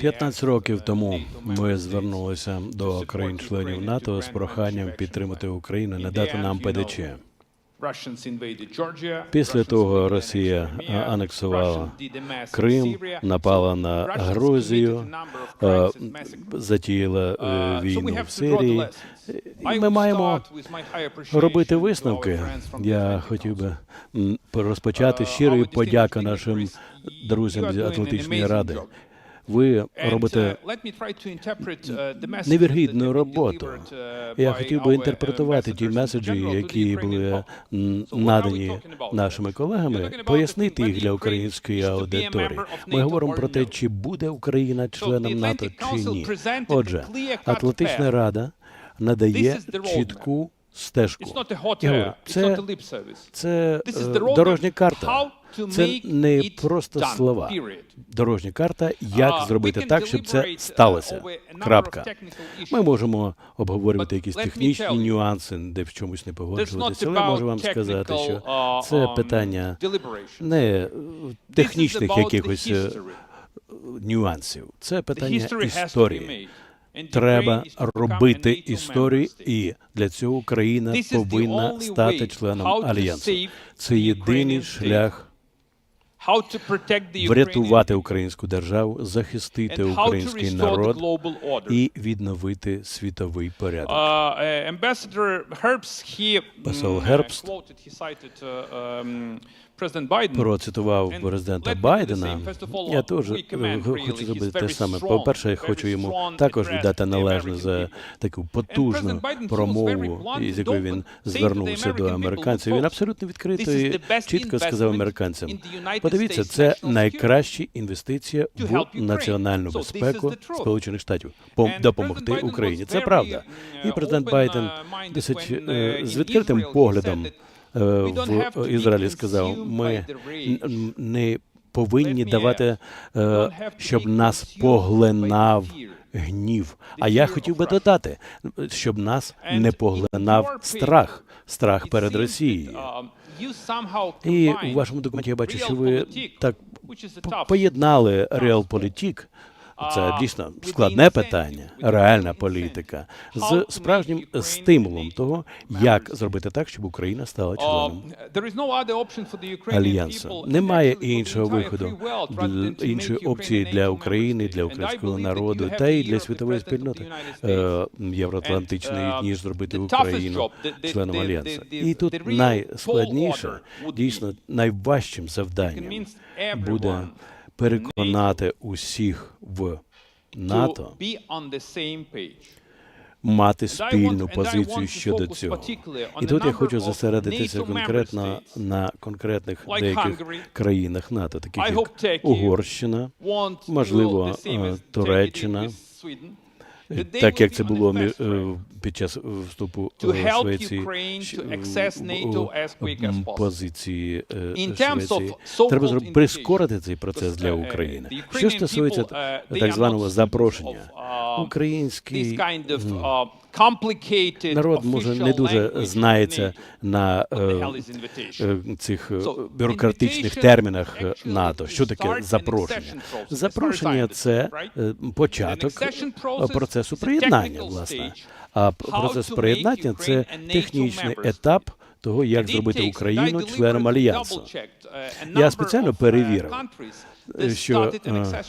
15 років тому ми звернулися до країн-членів НАТО з проханням підтримати Україну, надати нам ПДЧ. Після того Росія анексувала Крим, напала на Грузію, е, затіяла е, війну в Сирії. І ми маємо робити висновки. Я хотів би розпочати щирою подяка нашим друзям з Атлантичної ради. Ви робите невіргідну роботу. Я хотів би інтерпретувати ті меседжі, які були надані нашими колегами, пояснити їх для української аудиторії. Ми говоримо про те, чи буде Україна членом НАТО чи ні. Отже, Атлантична рада надає чітку стежку. Це, це е, дорожня карта. Це не просто слова. Дорожня карта, як зробити так, щоб це сталося. Крапка. Ми можемо обговорювати якісь технічні нюанси, де в чомусь не погоджуватися, але можу вам сказати, що це питання не е, технічних якихось е, нюансів. Це питання історії. Треба робити історію, і для цього Україна повинна стати членом альянсу. Це єдиний шлях врятувати українську державу, захистити український народ і відновити світовий порядок. Посол Гербст Процитував президента Байдена. Я теж хочу зробити те саме. По перше, я хочу йому також віддати належне за таку потужну промову, з якою він звернувся до американців. Він абсолютно відкрито і чітко сказав американцям: подивіться, це найкраща інвестиція в національну безпеку Сполучених Штатів пом- допомогти Україні. Це правда. І президент Байден досить е, з відкритим поглядом е, в Ізраїлі сказав: ми не повинні давати, е, щоб нас поглинав гнів. А я хотів би додати, щоб нас не поглинав страх, страх перед Росією. І у вашому документі я бачу, що ви так поєднали реалполітік. Це дійсно складне питання, реальна політика. З справжнім стимулом того, як зробити так, щоб Україна стала членом альянсу. Немає іншого виходу, іншої опції для України, для українського народу та й для світової спільноти е, євроатлантичної, ніж зробити Україну членом альянсу. І тут найскладніше, дійсно найважчим завданням буде переконати усіх в НАТО мати спільну позицію щодо цього. І тут я хочу зосередитися конкретно на конкретних деяких країнах НАТО, таких як Угорщина, можливо, е, Туреччина, так як це було е, під час вступу to е, Швеції в- позиції е, Швеції. Треба прискорити цей процес для uh, України. Що стосується uh, так званого запрошення, uh, український uh, народ може не дуже знається на е, е, цих е, бюрократичних термінах е, НАТО. Що таке запрошення? Запрошення це е, початок е, процесу приєднання, власне. А процес приєднання це технічний етап того, як зробити Україну членом альянсу. uh, Я спеціально uh, перевірив, е, що е,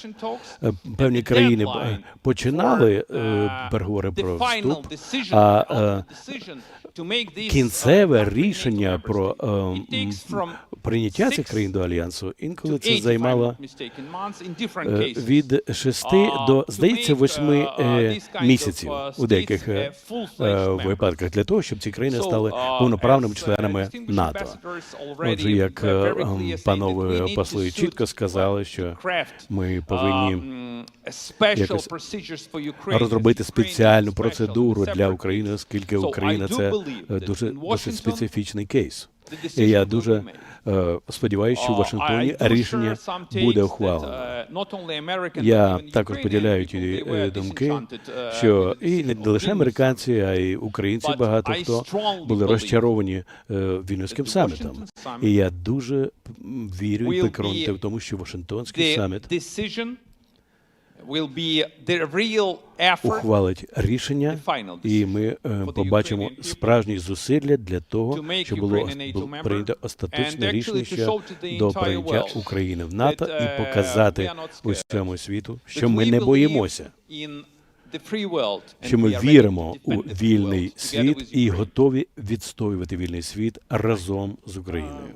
е, певні країни е, починали е, uh, переговори про вступ, а е, uh, кінцеве рішення про е, прийняття цих країн до альянсу. Інколи це займало е, від шести Uh, до, здається, восьми uh, е, місяців uh, у деяких е, uh, е, випадках для того, щоб ці країни стали uh, повноправними uh, членами distinguished НАТО. Отже, як uh, е, ем, панове посли чітко сказали, uh, що ми повинні um, якось розробити спеціальну процедуру для України, оскільки Україна це е, дуже досить специфічний кейс. І я дуже е, сподіваюся, що в Вашингтоні рішення буде ухвалено. American, Я також поділяю ті е, думки, що і не лише американці, а й українці багато хто були розчаровані е, Вільнюським самітом. І я дуже вірю і will в тому, що Вашингтонський саміт ухвалить рішення, і ми е, побачимо справжні зусилля для того, щоб було прийнято остаточне рішення до прийняття України в НАТО і показати усьому світу, що ми не боїмося, що ми віримо у вільний світ і готові відстоювати вільний світ разом з Україною.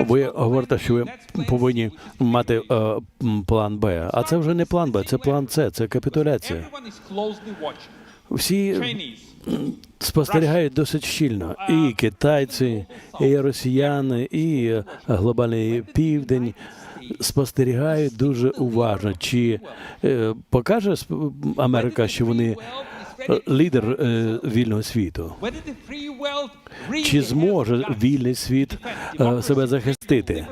Ви говорите, що ви повинні мати е, план Б, а це вже не план Б, це план С, це капітуляція. Всі спостерігають досить щільно. І китайці, і росіяни, і е, глобальний південь спостерігають дуже уважно. Чи е, покаже Америка, що вони лідер е, вільного світу? Чи зможе вільний світ е, себе захистити?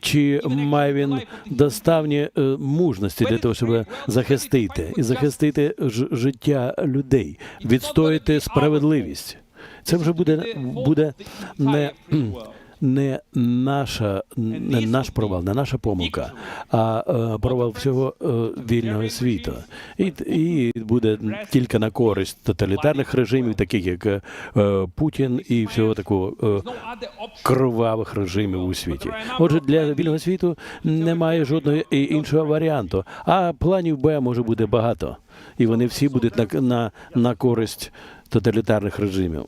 Чи має він доставні е, мужності для того, щоб захистити і захистити ж- життя людей, відстояти справедливість? Це вже буде буде не, не наша не наш провал, не наша помилка, а е, провал всього е, вільного світу. І, і буде тільки на користь тоталітарних режимів, таких як е, Путін і всього такого кровавих режимів у світі. Отже, для вільного світу немає жодного іншого варіанту. А планів Б може бути багато, і вони всі будуть на, на, на користь тоталітарних режимів.